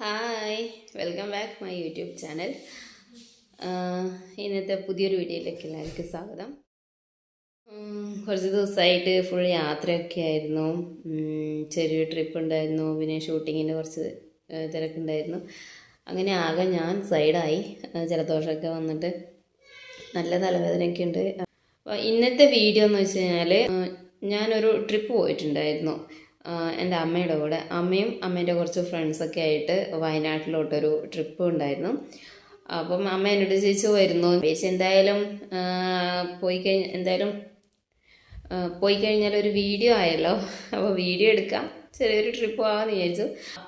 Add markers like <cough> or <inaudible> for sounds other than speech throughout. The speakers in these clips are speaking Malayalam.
Hi welcome back my YouTube channel ഇന്നത്തെ പുതിയൊരു വീഡിയോയിലേക്ക് എല്ലാവർക്കും സ്വാഗതം. കുറച്ച് ദിവസമായിട്ട് ഫുൾ യാത്രയൊക്കെ ആയിരുന്നു. ചെറിയൊരു ട്രിപ്പ് ഉണ്ടായിരുന്നു. പിന്നെ ഷൂട്ടിങ്ങിന്റെ കുറച്ച് തിരക്കുണ്ടായിരുന്നു. അങ്ങനെ ആകെ ഞാൻ സൈഡായി ജലദോഷമൊക്കെ വന്നിട്ട് നല്ല തലവേദനയൊക്കെ ഉണ്ട്. ഇന്നത്തെ വീഡിയോ എന്ന് വെച്ച് കഴിഞ്ഞാൽ ഞാനൊരു ട്രിപ്പ് പോയിട്ടുണ്ടായിരുന്നു. എന്റെ അമ്മയുടെ കൂടെ. അമ്മയും അമ്മേന്റെ കുറച്ച് ഫ്രണ്ട്സൊക്കെ ആയിട്ട് വയനാട്ടിലോട്ടൊരു ട്രിപ്പ് ഉണ്ടായിരുന്നു. അപ്പം അമ്മ എന്നോട് ചോദിച്ചു വരുന്നു? ചേച്ചി എന്തായാലും പോയി കഴിഞ്ഞ എന്തായാലും പോയി കഴിഞ്ഞാൽ ഒരു വീഡിയോ ആയല്ലോ. അപ്പോൾ വീഡിയോ എടുക്കാം. ചെറിയൊരു ട്രിപ്പ് പോകാമെന്ന് വിചാരിച്ചു.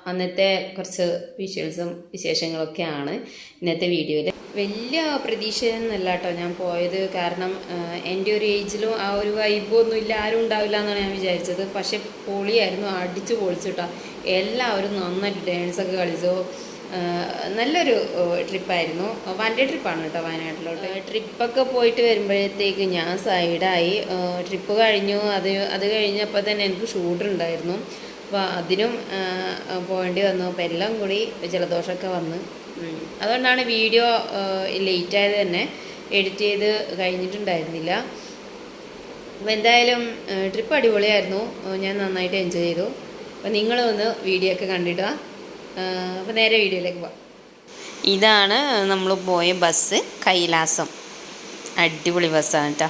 അന്നത്തെ കുറച്ച് വിഷ്വൽസും വിശേഷങ്ങളൊക്കെയാണ് ഇന്നത്തെ വീഡിയോയിൽ വലിയ പ്രതീക്ഷയൊന്നുമല്ല കേട്ടോ ഞാൻ പോയത്. കാരണം എന്റെ ഒരു ഏജിലും ആ ഒരു വൈബൊന്നും ഇല്ല ആരും ഉണ്ടാവില്ല എന്നാണ് ഞാൻ വിചാരിച്ചത്. പക്ഷെ പൊളിയായിരുന്നു അടിച്ചു പൊളിച്ചിട്ടോ എല്ലാവരും നന്നായിട്ട് ഡാൻസൊക്കെ കളിച്ചു. നല്ലൊരു ട്രിപ്പായിരുന്നു വൺ ഡേ ട്രിപ്പാണ് കേട്ടോ വയനാട്ടിലോട്ട്. ട്രിപ്പൊക്കെ പോയിട്ട് വരുമ്പോഴത്തേക്ക് ഞാൻ സൈഡായി ട്രിപ്പ് കഴിഞ്ഞു. അത് അത് കഴിഞ്ഞപ്പോൾ തന്നെ എനിക്ക് ഷൂട്ട് ഉണ്ടായിരുന്നു. അപ്പോൾ അതിനും പോകേണ്ടി വന്നു. അപ്പോൾ എല്ലാം കൂടി ജലദോഷമൊക്കെ വന്ന്. അതുകൊണ്ടാണ് വീഡിയോ ലേറ്റ് ആയത് തന്നെ. എഡിറ്റ് ചെയ്ത് കഴിഞ്ഞിട്ടുണ്ടായിരുന്നില്ല. അപ്പോൾ എന്തായാലും ട്രിപ്പ് അടിപൊളിയായിരുന്നു. ഞാൻ നന്നായിട്ട് എൻജോയ് ചെയ്തു. അപ്പോൾ നിങ്ങളൊന്ന് വീഡിയോ ഒക്കെ കണ്ടിടുക അപ്പോൾ നേരെ വീഡിയോയിലേക്ക് പോവാം. ഇതാണ് നമ്മൾ പോയ ബസ് കൈലാസം. അടിപൊളി ബസ്സാണ് കേട്ടോ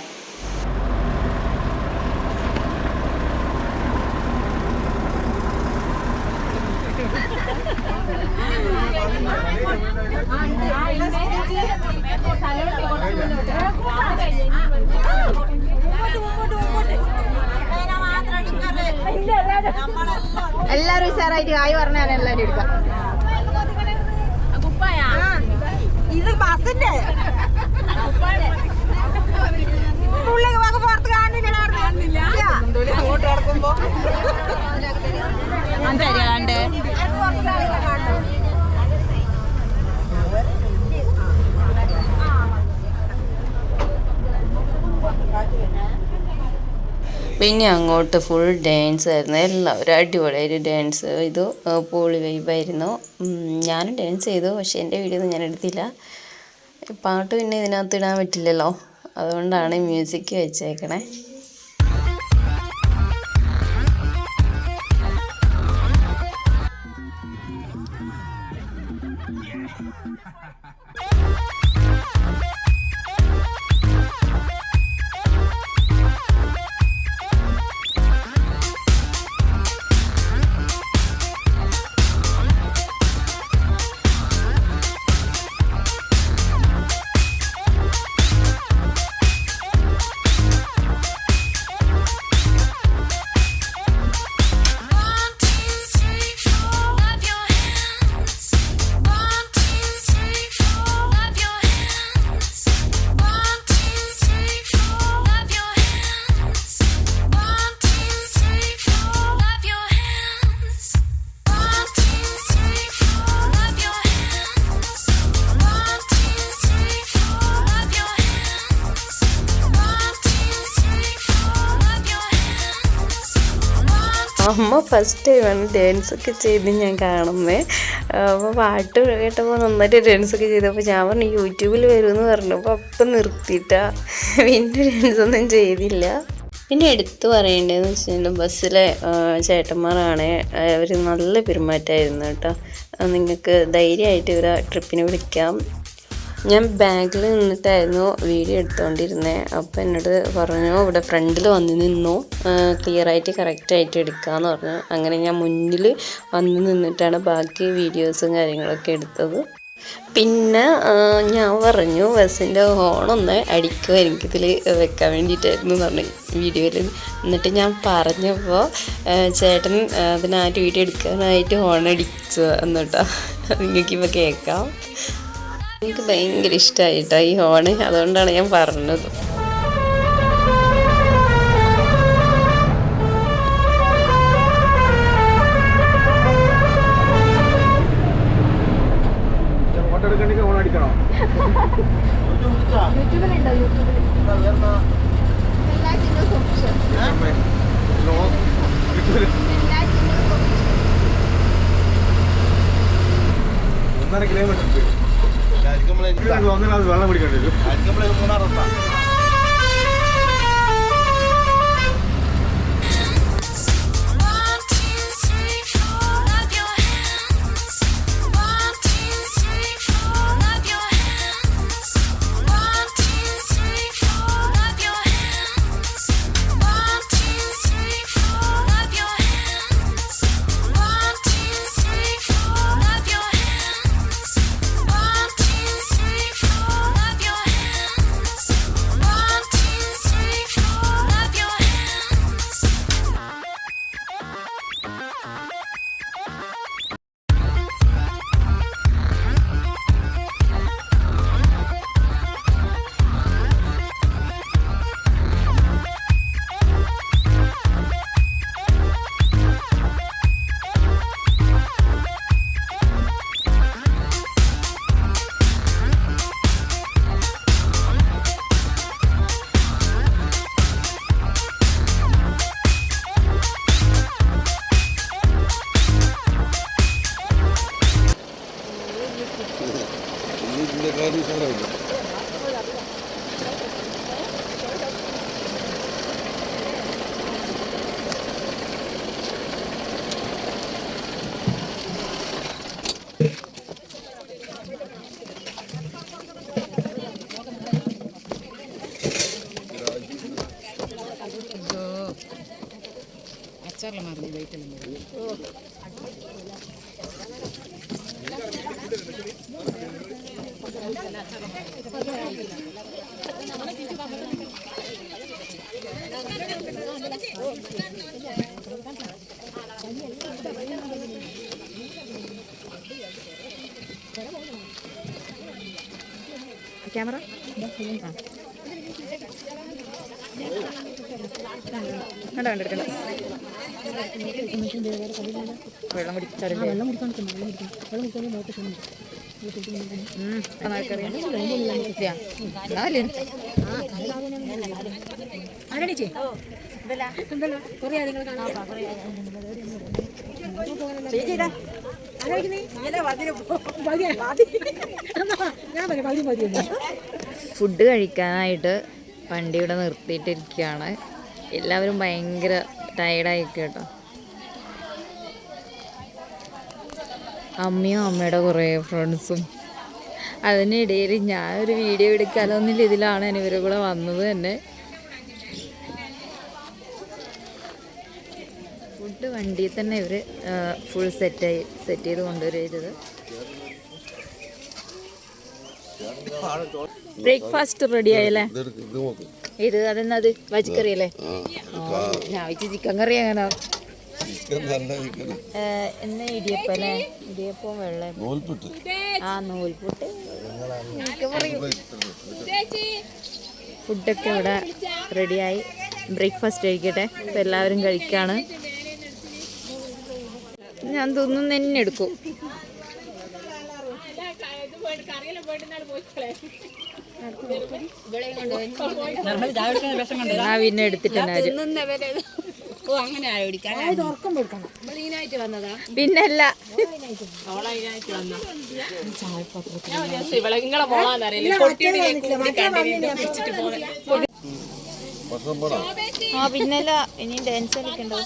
എല്ലാരും ഉഷാറായിട്ട് കായ് പറഞ്ഞാൽ എല്ലാരും എടുക്കാം ഇത് ബസിന്റെ പുറത്ത് കാണില്ല അങ്ങോട്ട് കിടക്കുമ്പോ കണ്ട്. പിന്നെ അങ്ങോട്ട് ഫുൾ ഡാൻസ് ആയിരുന്നു. എല്ലാവരും അടിപൊളിയായിട്ട് ഡാൻസ് ഇത് പോളി വൈബായിരുന്നു ഞാനും ഡാൻസ് ചെയ്തു. പക്ഷേ എന്റെ വീഡിയോ ഒന്നും ഞാൻ എടുത്തില്ല. പാട്ട് പിന്നെ ഇതിനകത്ത് ഇടാൻ പറ്റില്ലല്ലോ. അതുകൊണ്ടാണ് മ്യൂസിക് വെച്ചേക്കണേ. ഫസ്റ്റ് ടൈമാണ് ഡാൻസ് ഒക്കെ ചെയ്ത് ഞാൻ കാണുന്നത് അപ്പോൾ പാട്ട് കേട്ടപ്പോൾ നന്നായിട്ട് ഡാൻസ് ഒക്കെ ചെയ്തപ്പോൾ ഞാൻ പറഞ്ഞു യൂട്യൂബിൽ വരുമെന്ന് പറഞ്ഞപ്പോൾ അപ്പം നിർത്തിയിട്ടാ. പിന്നെ ഡാൻസ് ഒന്നും ചെയ്തില്ല. പിന്നെ എടുത്തു പറയേണ്ടതെന്ന് വെച്ചിട്ടുണ്ടെങ്കിൽ ബസ്സിലെ ചേട്ടന്മാരാണ് അവർ നല്ല പെരുമാറ്റമായിരുന്നു കേട്ടോ. നിങ്ങൾക്ക് ധൈര്യമായിട്ട് ഇവരെ ട്രിപ്പിന് വിളിക്കാം. ഞാൻ ബാഗിൽ നിന്നിട്ടായിരുന്നു വീഡിയോ എടുത്തുകൊണ്ടിരുന്നത് അപ്പോൾ എന്നോട് പറഞ്ഞു ഇവിടെ ഫ്രണ്ടിൽ വന്ന് നിന്നു. ക്ലിയറായിട്ട് കറക്റ്റായിട്ട് എടുക്കാമെന്ന് പറഞ്ഞു. അങ്ങനെ ഞാൻ മുന്നിൽ വന്ന് നിന്നിട്ടാണ് ബാക്കി വീഡിയോസും കാര്യങ്ങളൊക്കെ എടുത്തത്. പിന്നെ ഞാൻ പറഞ്ഞു ബസ്സിന്റെ ഹോണൊന്ന് അടിക്കുക എനിക്കിതിൽ വെക്കാൻ വേണ്ടിയിട്ടായിരുന്നു പറഞ്ഞു. വീഡിയോയിൽ എന്നിട്ട് ഞാൻ പറഞ്ഞപ്പോൾ ചേട്ടൻ അതിനായിട്ട് വീഡിയോ എടുക്കാനായിട്ട് ഹോൺ അടിച്ചു എന്നിട്ടോ. നിങ്ങൾക്കിപ്പോൾ കേൾക്കാം. എനിക്ക് ഭയങ്കര ഇഷ്ടമായിട്ടോ ഈ ഹോണ് അതുകൊണ്ടാണ് ഞാൻ പറഞ്ഞത്. <laughs> ഒന്നര കിലോമീറ്റർ ഇവിടെ ഒന്നര ഗ്ലാസ് വെള്ളം കുടിക്കേണ്ടി? വരും മൂന്നാർ ക്യാമറ? വേണ്ട കണ്ടെടുക്കണ്ട വെള്ളം കുടിച്ചാൽ വെള്ളം ഫുഡ് കഴിക്കാനായിട്ട് വണ്ടി ഇവിടെ നിർത്തിയിട്ടിരിക്കുകയാണ്. എല്ലാവരും ഭയങ്കര ടയർഡായി കേട്ടോ. അമ്മയും അമ്മയുടെ കുറേ ഫ്രണ്ട്സും അതിനിടയിൽ ഞാനൊരു വീഡിയോ എടുക്കാലോന്നില്ല ഇതിലാണ് ഞാൻ ഇവരുടെ കൂടെ വന്നത് തന്നെ ഫുഡ് വണ്ടിയിൽ തന്നെ ഇവർ ഫുൾ സെറ്റായി സെറ്റ് ചെയ്ത് കൊണ്ടുവരിക ചെയ്തത്. ബ്രേക്ക്ഫാസ്റ്റ് റെഡി ആയല്ലേ? ഇത് അതെന്നത് കറി അല്ലേ ഞാൻ വെച്ച് ചിക്കൻ കറി അങ്ങനെ എന്നാ ഇടിയപ്പം അല്ലേ? ഇടിയപ്പം വെള്ളം ആ നൂൽപുട്ട്. ഫുഡൊക്കെ ഇവിടെ റെഡിയായി ബ്രേക്ക്ഫാസ്റ്റ് കഴിക്കട്ടെ. ഇപ്പം എല്ലാവരും കഴിക്കാണ്. ഞാൻ തോന്നുന്നു തന്നെ എടുക്കും. ആ പിന്നെ എടുത്തിട്ടുണ്ട് പിന്നല്ല. ആ പിന്നല്ല. ഇനി ഡാൻസ് കളിക്കണ്ടോ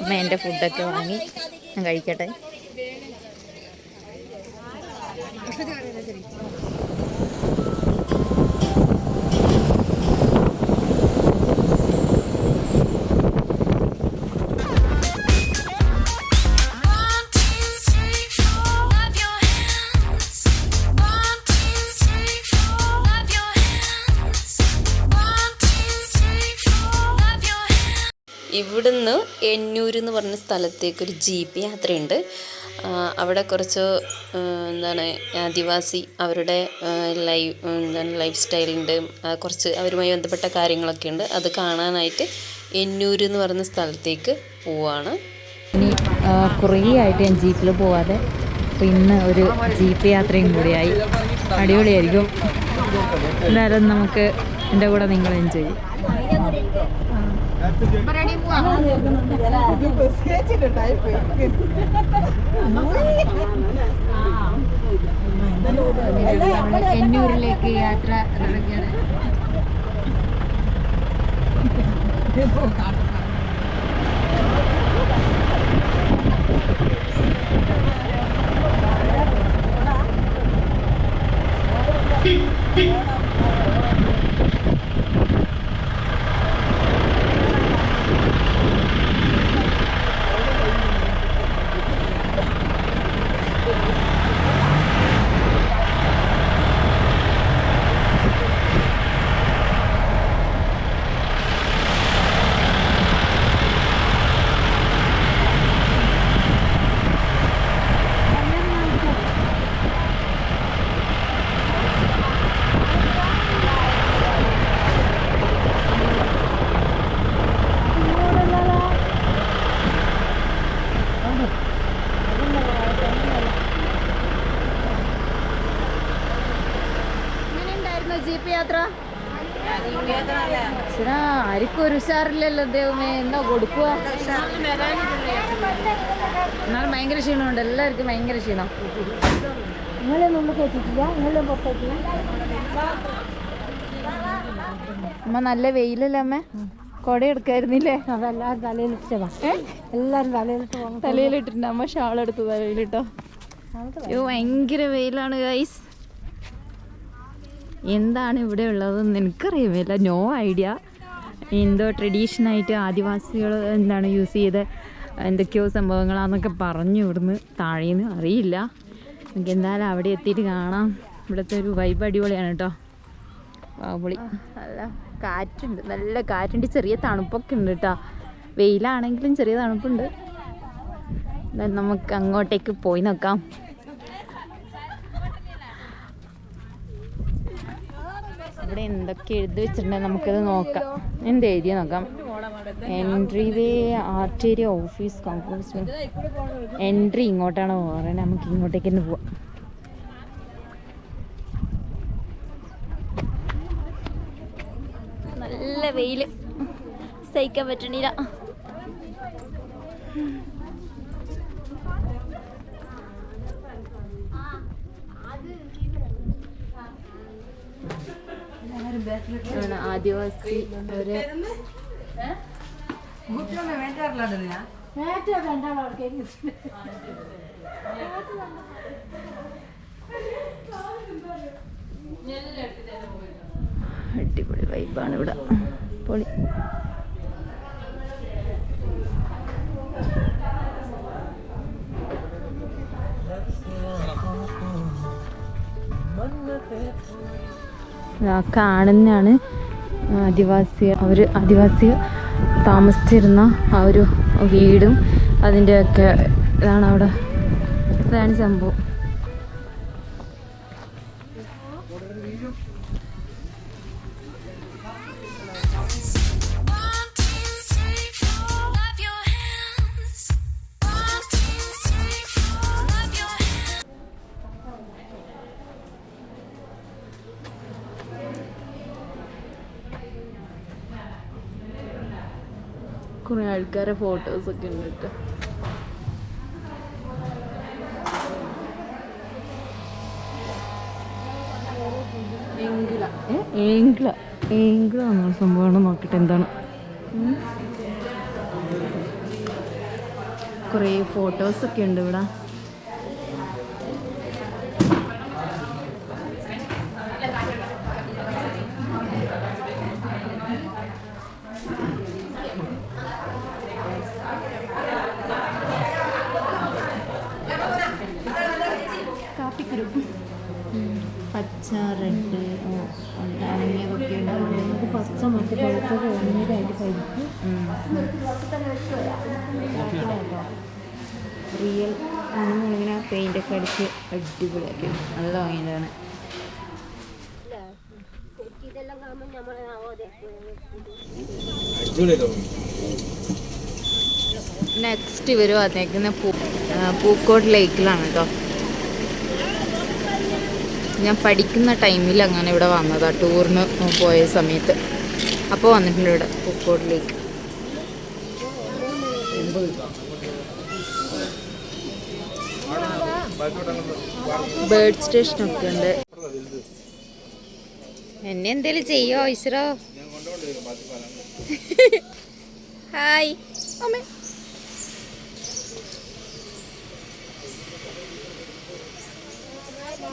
അമ്മ എന്റെ ഫുഡൊക്കെ വാങ്ങി. ഞാൻ കഴിക്കട്ടെ. ഇവിടുന്ന് എന്നൂർ എന്ന് പറഞ്ഞ സ്ഥലത്തേക്ക് ഒരു ജീപ്പ് യാത്രയുണ്ട്. അവിടെ കുറച്ച് എന്താണ് ആദിവാസി അവരുടെ ലൈഫ് എന്താണ് ലൈഫ് സ്റ്റൈലുണ്ട് കുറച്ച് അവരുമായി ബന്ധപ്പെട്ട കാര്യങ്ങളൊക്കെ ഉണ്ട്. അത് കാണാനായിട്ട് എന്നൂർ എന്ന് പറയുന്ന സ്ഥലത്തേക്ക് പോവാണ്. ഇനി കുറേ ആയിട്ട് ഞാൻ ജീപ്പിൽ പോവാതെ പിന്നെ ഒരു ജീപ്പ് യാത്രയും കൂടിയായി. അടിപൊളിയായിരിക്കും. എന്തായാലും നമുക്ക് എന്റെ കൂടെ നിങ്ങൾ എൻജോയ് ചെയ്യും. എന്നൂരിലേക്ക് യാത്ര നടക്കുകയാണ്. ജീപ്പ് യാത്ര? ശരാ ആർക്കും ഒരു ഉഷാറില്ലല്ലോ ദൈവമേ. എന്താ കൊടുക്കുക എന്നാലും ഭയങ്കര ക്ഷീണമുണ്ട്. എല്ലാവർക്കും ഭയങ്കര ക്ഷീണം. അമ്മ നല്ല വെയിലല്ലേ അമ്മ? കൊട എടുക്കായിരുന്നില്ലേ? അതെല്ലാം തലയിലിട്ടതാ എല്ലാരും തലയിലിട്ട് തലയിൽ തലയിലിട്ടിട്ടുണ്ട് അമ്മ ഷാൾ എടുത്ത് തലയിലിട്ടോ ഭയങ്കര വെയിലാണ് ഗൈസ് എന്താണ് ഇവിടെ ഉള്ളതെന്ന് എനിക്കറിയുമില്ല നോ ഐഡിയ എന്തോ ട്രഡീഷനായിട്ട് ആദിവാസികൾ എന്താണ് യൂസ് ചെയ്ത എന്തൊക്കെയോ സംഭവങ്ങളാന്നൊക്കെ പറഞ്ഞു ഇവിടുന്ന് താഴേന്ന് അറിയില്ല. നമുക്ക് എന്തായാലും അവിടെ എത്തിയിട്ട് കാണാം. ഇവിടുത്തെ ഒരു വൈബ് അടിപൊളിയാണ് കേട്ടോ പൊളി. നല്ല കാറ്റുണ്ട്. നല്ല കാറ്റുണ്ട്. ചെറിയ തണുപ്പൊക്കെ ഉണ്ട് കേട്ടോ വെയിലാണെങ്കിലും ചെറിയ തണുപ്പുണ്ട്. നമുക്ക് അങ്ങോട്ടേക്ക് പോയി നോക്കാം. ഇവിടെ എന്തൊക്കെ എഴുതി വെച്ചിട്ടുണ്ടെങ്കിൽ നമുക്കത് നോക്കാം. എന്ത് എഴുതിയ നോക്കാം. എൻട്രി വേ ആർട്ടേരിയ ഓഫീസ് കൺക്ലൂസ് എൻട്രി ഇങ്ങോട്ടാണ് പറയുന്നത് നമുക്ക് ഇങ്ങോട്ടേക്ക് തന്നെ പോവാം. നല്ല വെയിൽ. സഹിക്കാൻ പറ്റണില്ല. ആണ് ആദിവാസി അടിപൊളി വൈബാണ് ഇവിടെ. പൊളി. കാണുന്നതാണ് ആദിവാസി അവർ ആദിവാസി താമസിച്ചിരുന്ന ആ ഒരു വീടും അതിന്റെയൊക്കെ ഇതാണ് അവിടെ. ഇതാണ് സംഭവം. കുറേ ആൾക്കാരെ ഫോട്ടോസൊക്കെ ഉണ്ട് കേട്ടോ ഏങ്കിള. ഏങ്കിള. എന്നുള്ള സംഭവമാണ് നോക്കട്ടെ എന്താണ്? കുറെ ഫോട്ടോസ് ഒക്കെ ഉണ്ട് ഇവിടെ. പച്ച റെഡ് അനങ്ങിയതൊക്കെ ഉണ്ട്. പച്ച മറ്റു പഴുത്തത് ഒന്നിന്റെ അതിന്റെ പരിപ്പ് റിയൽ നമ്മളിങ്ങനെ പെയിന്റ് ഒക്കെ അടിച്ച് അടിപൊളിയാക്കി. നല്ല ഭംഗിയാണ് നെക്സ്റ്റ് ഇവർ വന്നേക്കുന്ന പൂ പൂക്കോട് ലേക്കിലാണ് കേട്ടോ ഞാൻ പഠിക്കുന്ന ടൈമിൽ അങ്ങനെ ഇവിടെ വന്നതാണ് ടൂറിന് പോയ സമയത്ത്. അപ്പോൾ വന്നിട്ടുണ്ട് ഇവിടെ പൂക്കോട്ടിലേക്ക് ബേർഡ് സ്റ്റേഷനൊക്കെ ഉണ്ട്. എന്നെ എന്തേലും ചെയ്യോ ഈശ്വരോ ഹായ് <laughs> അമ്മേ.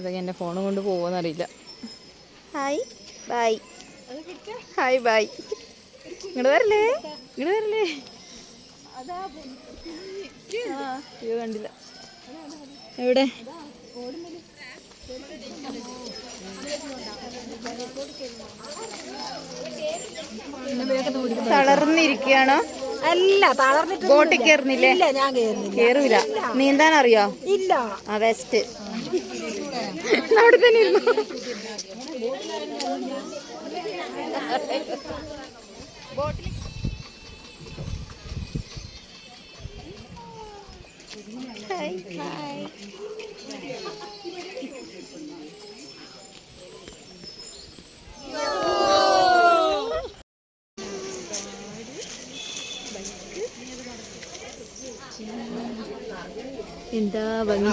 ഇതൊക്കെ എന്റെ ഫോൺ കൊണ്ട് പോകുമെന്നറിയില്ല. ഹായ് ബായ് ഹായ് ബായ് ഇങ്ങോട്ട് വരല്ലേ? ഇങ്ങോട്ട് വരല്ലേ? അയ്യോ കണ്ടില്ല. എവിടെ? തളർന്നിരിക്കുകയാണോ? അല്ല തളർന്നിട്ട് ബോട്ടിൽ കയറുന്നില്ലേ? ഇല്ല ഞാൻ കയറുന്നില്ല. കേറൂല നീന്താൻ അറിയോ ഇല്ല. ആ വെസ്റ്റ് അവിടെ തന്നെ ഇരുന്നു? എന്താ ഭംഗി?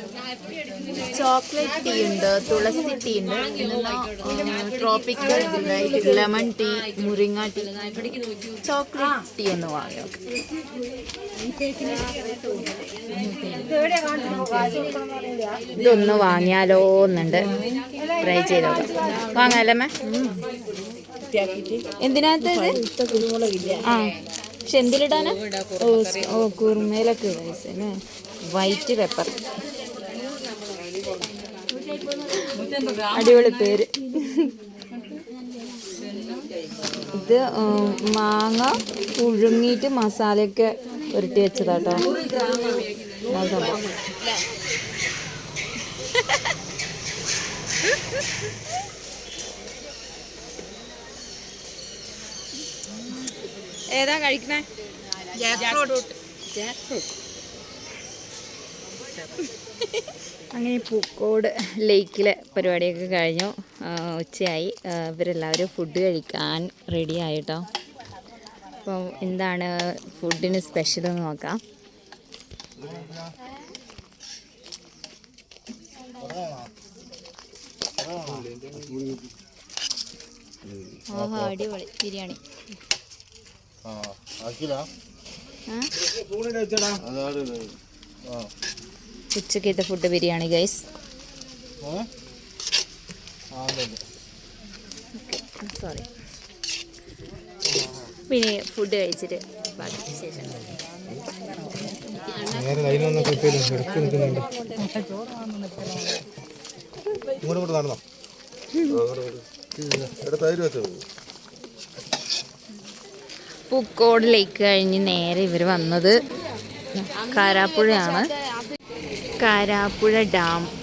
ചോക്ലേറ്റ് ടീ ഉണ്ട് തുളസി ടീ ഉണ്ട് ട്രോപ്പിക്കൽ ലെമൺ ടീ മുരിങ്ങ ടീ ചോക്ലേറ്റ് ടീ ഒന്ന് വാങ്ങിയോ ഇതൊന്ന് വാങ്ങിയാലോ എന്നുണ്ട് ട്രൈ ചെയ്തോ വാങ്ങാലമ്മേ എന്തിനകത്ത് ഇത് ആ പക്ഷെ എന്തിലിടാനാ? ഓ കുറുമയിലൊക്കെ വൈറ്റ് പെപ്പർ അടിപൊളി പേര്. ഇത് മാങ്ങ പുഴുങ്ങിയിട്ട് മസാലയൊക്കെ ഉരുട്ടി വെച്ചതാട്ടോ. ഏതാ കഴിക്കണേ? ഏതാ കഴിക്കണേ അങ്ങനെ പൂക്കോട് ലേക്കിലെ പരിപാടിയൊക്കെ കഴിഞ്ഞു. ഉച്ചയായി. ഇവരെല്ലാവരും ഫുഡ് കഴിക്കാൻ റെഡി ആയിട്ടോ. അപ്പം എന്താണ് ഫുഡിന് സ്പെഷ്യൽ എന്ന് നോക്കാം. ഓഹോ അടിപൊളി ബിരിയാണി. ആ. ഉച്ചക്കത്തെ ഫുഡ് ബിരിയാണി ഗൈസ് സോറി പിന്നെ ഫുഡ് കഴിച്ചിട്ട് ബാക്കി ശേഷം പൂക്കോട് ലേക്ക് കഴിഞ്ഞ് നേരെ ഇവർ വന്നത് കാരാപ്പുഴയാണ്. കാരാപ്പുഴ ഡാം.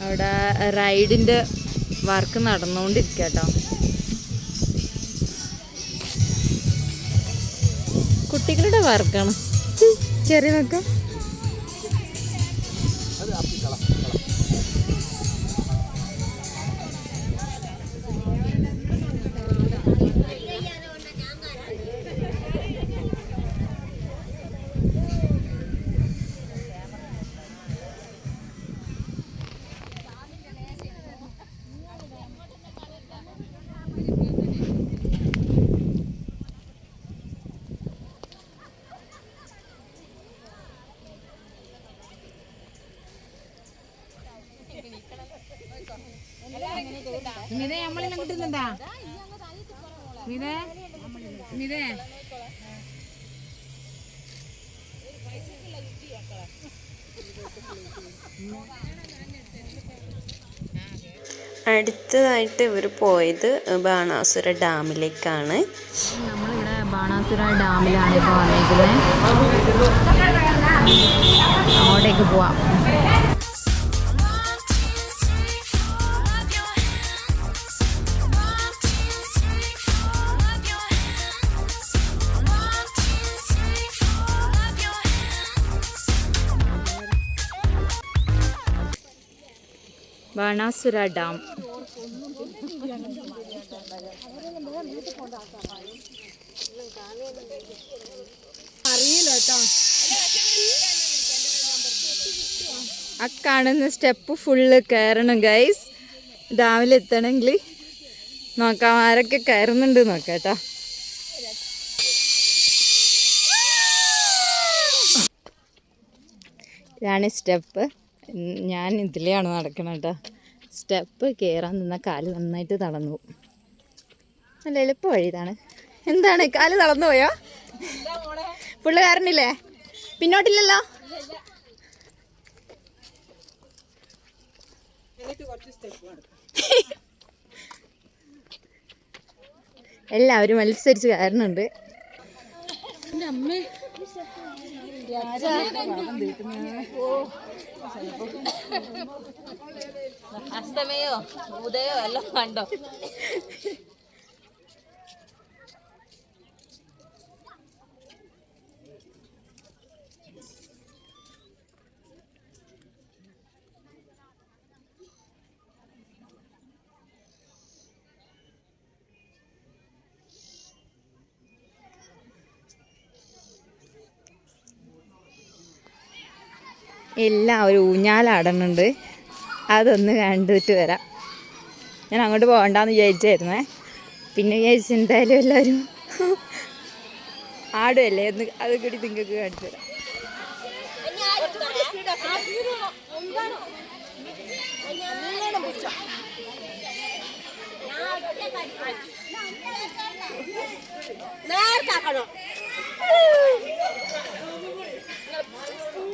അവിടെ റൈഡിന്റെ വർക്ക് നടന്നുകൊണ്ടിരിക്കുക കേട്ടോ കുട്ടികളുടെ വർക്കാണ്. ചെറിയ നോക്കാം അടുത്തതായിട്ട് ഇവർ പോയത് ബാണാസുര ഡാമിലേക്കാണ്. നമ്മളിവിടെ ബാണാസുര ഡാമിലാണ് ഇപ്പോൾ വന്നേക്കുന്നത് അങ്ങോട്ടേക്ക് പോവാം. ബാണാസുര ഡാം. ആ കാണുന്ന സ്റ്റെപ്പ് ഫുള്ള് കയറണം ഗൈസ് രാവിലെ എത്തണമെങ്കിൽ നോക്കാം ആരൊക്കെ കയറുന്നുണ്ട് നോക്കാം ഇതാണ് സ്റ്റെപ്പ്. ഞാൻ ഇതിലെയാണ് നടക്കണം കേട്ടോ. സ്റ്റെപ്പ് കയറാൻ നിന്ന കാൽ നന്നായിട്ട് തളർന്നു. നല്ല എളുപ്പ വഴി ഇതാണ്. എന്താണ്? കാൽ തളർന്നു പോയോ? പുള്ളുകാരനില്ലേ പിന്നോട്ടില്ലല്ലോ? എല്ലാവരും മത്സരിച്ച് കയറുന്നുണ്ട്. അസ്തമയോ? ഉദയോ എല്ലാം കണ്ടോ? എല്ലാവരും ഊഞ്ഞാലാടുന്നുണ്ട്. അതൊന്ന് കണ്ടിട്ട് വരാം. ഞാൻ അങ്ങോട്ട് പോകണ്ടെന്ന് വിചാരിച്ചായിരുന്നേ. പിന്നെ വിചാരിച്ചു എന്തായാലും എല്ലാവരും ആടുമല്ലേ ഒന്ന് അത് കൂടി നിങ്ങൾക്ക് കാണിച്ചു തരാം.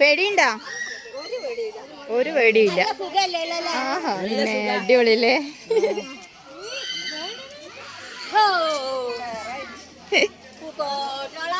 പേടിയുണ്ടോ? ഒരു പേടിയില്ല. ആഹാ അടിപൊളിയല്ലേ? അയ്യോ. <laughs>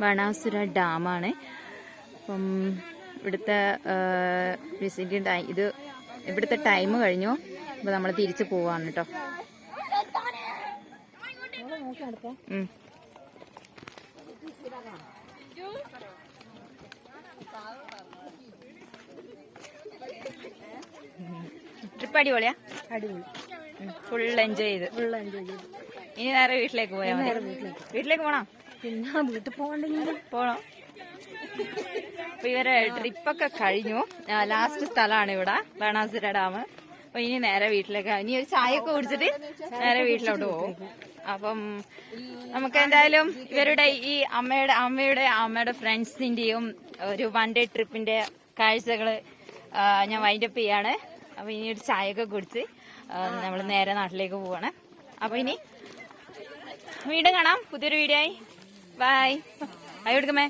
ബാണാസുര ഡാമാണ്. അപ്പം ഇവിടുത്തെ വിസിറ്റിംഗ് ടൈം ഇത് ഇവിടുത്തെ ടൈം കഴിഞ്ഞു. അപ്പോൾ നമ്മൾ തിരിച്ചു പോവാണ് കേട്ടോ. ട്രിപ്പ് അടിപൊളിയാ? അടിപൊളി. ഫുൾ എൻജോയ് ചെയ്ത്. ഫുൾ എൻജോയ് ചെയ്ത്. ഇനി നേരെ വീട്ടിലേക്ക് മതി. വീട്ടിലേക്ക് പോണോ? പിന്നെ വീട്ടിൽ പോകണ്ടെങ്കിൽ പോണോ. അപ്പൊ ഇവരെ ട്രിപ്പൊക്കെ കഴിഞ്ഞു. ലാസ്റ്റ് സ്ഥലമാണ് ഇവിടെ ബാണാസുര ഡാം. അപ്പൊ ഇനി നേരെ വീട്ടിലേക്ക് ഇനി ഒരു ചായ ഒക്കെ കുടിച്ചിട്ട് നേരെ വീട്ടിലോട്ട് പോകും. അപ്പം നമുക്ക് എന്തായാലും ഇവരുടെ ഈ അമ്മയുടെ അമ്മയുടെ അമ്മയുടെ ഫ്രണ്ട്സിന്റെയും ഒരു വൺ ഡേ ട്രിപ്പിന്റെ കാഴ്ചകൾ ഞാൻ വൈൻഡപ്പ് ചെയ്യാണ്. അപ്പൊ ഇനി ഒരു ചായ ഒക്കെ കുടിച്ച് നമ്മൾ നേരെ നാട്ടിലേക്ക് പോവാണ്. അപ്പൊ ഇനി വീണ്ടും കാണാം. പുതിയൊരു വീഡിയോ ആയി. ബൈ ആയി കൊടുക്കമേ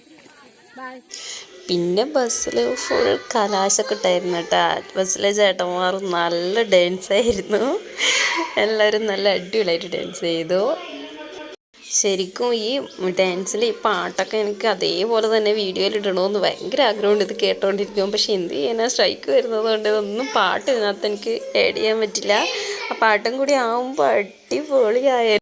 പിന്നെ ബസ്സിൽ ഫുൾ കലാശൊക്കെ ഉണ്ടായിരുന്നു കേട്ടോ. ബസ്സിലെ ചേട്ടന്മാർ നല്ല ഡാൻസ് ആയിരുന്നു. എല്ലാവരും നല്ല അടിപൊളിയായിട്ട് ഡാൻസ് ചെയ്തു. ശരിക്കും ഈ ഡാൻസിൽ ഈ പാട്ടൊക്കെ എനിക്ക് അതേപോലെ തന്നെ വീഡിയോയിൽ ഇടണമെന്ന് ഭയങ്കര ആഗ്രഹമുണ്ട്. ഇത് കേട്ടോണ്ടിരിക്കും പക്ഷെ എന്ത് ചെയ്യാനാ? സ്ട്രൈക്ക് വരുന്നത് കൊണ്ട് ഇതൊന്നും പാട്ട് ഇതിനകത്ത് എനിക്ക് ആഡ് ചെയ്യാൻ പറ്റില്ല. ആ പാട്ടും കൂടി ആവുമ്പോൾ അടിപൊളിയായ